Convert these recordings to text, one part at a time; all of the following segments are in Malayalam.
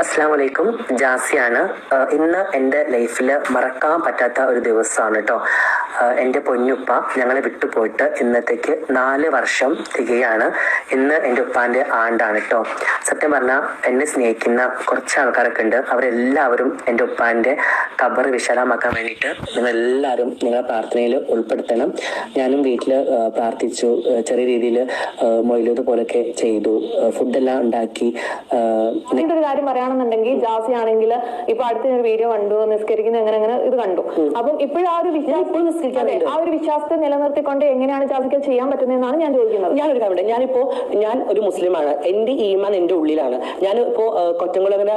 അസ്സാം ജാസിയാണ്. ഇന്ന് എന്റെ ലൈഫിൽ മറക്കാൻ പറ്റാത്ത ഒരു ദിവസമാണ് കേട്ടോ എന്റെ പൊന്നുപ്പ ഞങ്ങളെ വിട്ടുപോയിട്ട് ഇന്നത്തേക്ക് നാല് വർഷം തികയാണ്. ഇന്ന് എന്റെ ഉപ്പാന്റെ ആണ്ടാണ് കേട്ടോ സത്യം പറഞ്ഞാൽ എന്നെ സ്നേഹിക്കുന്ന കുറച്ച് ആൾക്കാരൊക്കെ ഉണ്ട്. അവരെല്ലാവരും എന്റെ ഉപ്പാന്റെ കബർ വിശാലമാക്കാൻ വേണ്ടിയിട്ട് നിങ്ങളെല്ലാവരും നിങ്ങളെ പ്രാർത്ഥനയിൽ ഉൾപ്പെടുത്തണം. ഞാനും വീട്ടിൽ പ്രാർത്ഥിച്ചു. ചെറിയ രീതിയിൽ മൊയിലൂത് പോലൊക്കെ ചെയ്തു. ഫുഡെല്ലാം ഉണ്ടാക്കി. ഒരു കാര്യം പറയുകയാണെന്നുണ്ടെങ്കിൽ ജാസി ആണെങ്കിൽ ഇപ്പൊ അടുത്ത ഞാൻ വീഡിയോ കണ്ടു നിസ്കരിക്കുന്ന എങ്ങനെ അങ്ങനെ ഇത് കണ്ടു. അപ്പം ഇപ്പോഴും ആ ഒരു വിശ്വാസം ആ ഒരു വിശ്വാസത്തെ നിലനിർത്തിക്കൊണ്ട് എങ്ങനെയാണ് ജാസിക്ക് ചെയ്യാൻ പറ്റുന്നതെന്നാണ് ഞാൻ ചോദിക്കുന്നത്. ഞാനൊരു കാര്യം ഞാനിപ്പോ ഞാൻ ഒരു മുസ്ലിമാണ്. എന്റെ ഈമാൻ എന്റെ ഉള്ളിലാണ്. ഞാൻ ഇപ്പോ കൊറ്റംകുളങ്ങര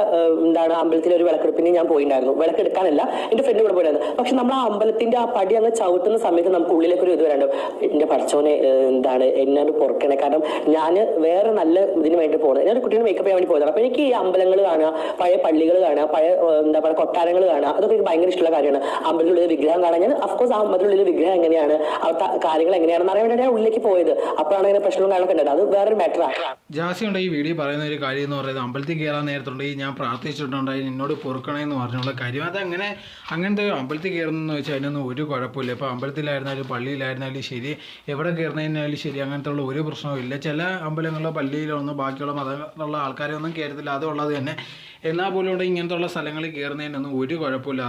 എന്താണ് അമ്പലത്തിൽ ഒരു വിളക്കെടുപ്പിന് ഞാൻ പോയിട്ടുണ്ടായിരുന്നു വിളക്കെടുക്കാനല്ല എന്റെ ഫ്രണ്ട് കൂടെ പോയിരുന്നു പക്ഷെ നമ്മൾ ആ അമ്പലത്തിന്റെ ആ പടി അങ്ങ് ചവിട്ടുന്ന സമയത്ത് നമുക്ക് ഉള്ളിലേക്ക് ഒരു ഇത് വരാണ്ട്. എന്റെ പഠിച്ചോനെ എന്താണ് എന്നെ പുറക്കണേ. കാരണം ഞാൻ വേറെ നല്ല ഇതിന് വേണ്ടി പോകുന്നത് ഞാൻ കുട്ടീനെ മേക്കപ്പ് ചെയ്യാൻ വേണ്ടി പോയതാണ്. അപ്പൊ എനിക്ക് ഈ അമ്പലങ്ങൾ കാണുക പഴയ പള്ളികൾ കാണുക പഴയ എന്താ പറയുക കൊട്ടാരങ്ങൾ കാണുക അതൊക്കെ എനിക്ക് ഭയങ്കര ഇഷ്ടമുള്ള കാര്യമാണ്. അമ്പലത്തിലുള്ള വിഗ്രഹം കാണാൻ ഞാൻ അഫ്കോഴ്സ് ആ അമ്പലത്തിലുള്ള വിഗ്രഹം എങ്ങനെയാണ് അവിടുത്തെ കാര്യങ്ങൾ എങ്ങനെയാണെന്ന് അറിയാൻ വേണ്ടി ഞാൻ ഉള്ളിലേക്ക് പോയത്. അപ്പോഴാണ് ഇങ്ങനെ പ്രശ്നവും കാര്യങ്ങളൊക്കെ ഉണ്ടായത്. അത് വേറൊരു മാറ്ററാണ് ജാസിയുണ്ട് ഈ വീഡിയോ പറയുന്ന ഒരു കാര്യം എന്ന് പറയുന്നത് അമ്പലത്തിൽ കയറാൻ നേരത്തുണ്ടെങ്കിൽ ഞാൻ പ്രാർത്ഥിച്ചിട്ടുണ്ടായി എന്നോട് പൊറുക്കണേ എന്ന് പറഞ്ഞുള്ള കാര്യം. അതങ്ങനെ അങ്ങനത്തെ അമ്പലത്തിൽ കയറുന്നതെന്ന് വെച്ചാൽ അതിനൊന്നും ഒരു കുഴപ്പമില്ല. ഇപ്പോൾ അമ്പലത്തിലായിരുന്നാലും പള്ളിയിലായിരുന്നാലും ശരി എവിടെ കയറുന്നതിനാലും ശരി അങ്ങനത്തെ ഉള്ള ഒരു പ്രശ്നവും ഇല്ല. ചില അമ്പലങ്ങളിലോ പള്ളിയിലോ ഒന്നും ബാക്കിയുള്ള മതങ്ങളുള്ള ആൾക്കാരെ ഒന്നും കയറത്തില്ല. അതുള്ളത് തന്നെ എന്നാൽ പോലും ഉണ്ടെങ്കിൽ ഇങ്ങനത്തെ ഉള്ള സ്ഥലങ്ങളിൽ കയറുന്നതിനൊന്നും ഒരു കുഴപ്പമില്ല.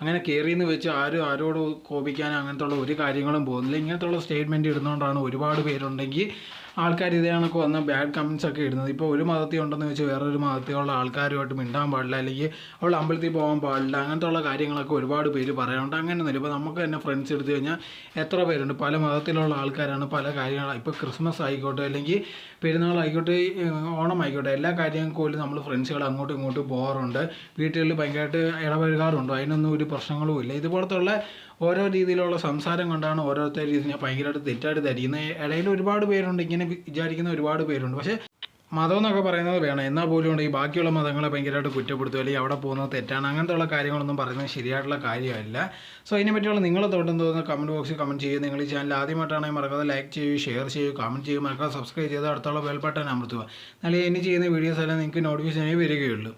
അങ്ങനെ കയറിയെന്ന് വെച്ച് ആരും ആരോട് കോപിക്കാനോ അങ്ങനത്തെ ഉള്ള ഒരു കാര്യങ്ങളും പോകുന്നില്ല. ഇങ്ങനത്തെ ഉള്ള സ്റ്റേറ്റ്മെന്റ് ഇടുന്നതുകൊണ്ടാണ് ഒരുപാട് പേരുണ്ടെങ്കിൽ ആൾക്കാർ ഇതേ കണക്ക് വന്ന ബാഡ് കമൻസ് ഒക്കെ ഇടുന്നത്. ഇപ്പോൾ ഒരു മതത്തിൽ ഉണ്ടെന്ന് വെച്ച് വേറൊരു മതത്തിലുള്ള ആൾക്കാരുമായിട്ട് മിണ്ടാൻ പാടില്ല അല്ലെങ്കിൽ അവൾ അമ്പലത്തിൽ പോകാൻ പാടില്ല അങ്ങനത്തെ ഉള്ള കാര്യങ്ങളൊക്കെ ഒരുപാട് പേര് പറയാറുണ്ട്. അങ്ങനെയൊന്നുമില്ല. ഇപ്പോൾ നമുക്ക് തന്നെ ഫ്രണ്ട്സ് എടുത്തു കഴിഞ്ഞാൽ എത്ര പേരുണ്ട്? പല മതത്തിലുള്ള ആൾക്കാരാണ് പല കാര്യങ്ങൾ ഇപ്പോൾ ക്രിസ്മസ് ആയിക്കോട്ടെ അല്ലെങ്കിൽ പെരുന്നാൾ ആയിക്കോട്ടെ ഓണം ആയിക്കോട്ടെ എല്ലാ കാര്യങ്ങൾക്കും നമ്മൾ ഫ്രണ്ട്സുകൾ അങ്ങോട്ടും ഇങ്ങോട്ടും പോകാറുണ്ട്. വീട്ടുകളിൽ ഭയങ്കരമായിട്ട് ഇടപഴകാറുണ്ട്. അതിനൊന്നും ഒരു പ്രശ്നങ്ങളും ഇല്ല. ഇതുപോലത്തുള്ള ഓരോ രീതിയിലുള്ള സംസാരം കൊണ്ടാണ് ഓരോരുത്തർ ഞാൻ ഭയങ്കരമായിട്ട് തെറ്റായിട്ട് ധരിക്കുന്നത്. ഇടയിൽ ഒരുപാട് പേരുണ്ട്. ഇങ്ങനെ വിചാരിക്കുന്ന ഒരുപാട് പേരുണ്ട്. പക്ഷേ മതം എന്നൊക്കെ പറയുന്നത് വേണം. എന്നാൽ പോലും ഉണ്ട്. ഈ ബാക്കിയുള്ള മതങ്ങളെ ഭയങ്കരമായിട്ട് കുറ്റപ്പെടുത്തുക അല്ലെങ്കിൽ അവിടെ പോകുന്നത് തെറ്റാണ്. അങ്ങനത്തെ ഉള്ള കാര്യങ്ങളൊന്നും പറയുന്നത് ശരിയായിട്ടുള്ള കാര്യമല്ല. സോ ഇതിനെ പറ്റിയുള്ള നിങ്ങളെ തോട്ടം തോന്നുന്ന കമന്റ് ബോക്സിൽ കമന്റ് ചെയ്യുക. നിങ്ങൾ ഈ ചാനൽ ആദ്യമായിട്ടാണെങ്കിൽ മറക്കാതെ ലൈക്ക് ചെയ്യുക ഷെയർ ചെയ്യുക കമന്റ് ചെയ്യുക. മറക്കാതെ സബ്സ്ക്രൈബ് ചെയ്ത് അടുത്തുള്ള ബെൽ ബട്ടൺ അമർത്തുക. എന്നാലേ ഇനി ചെയ്യുന്ന വീഡിയോസ് എല്ലാം നിങ്ങൾക്ക് നോട്ടിഫിക്കേഷനായി വരികയുള്ളൂ.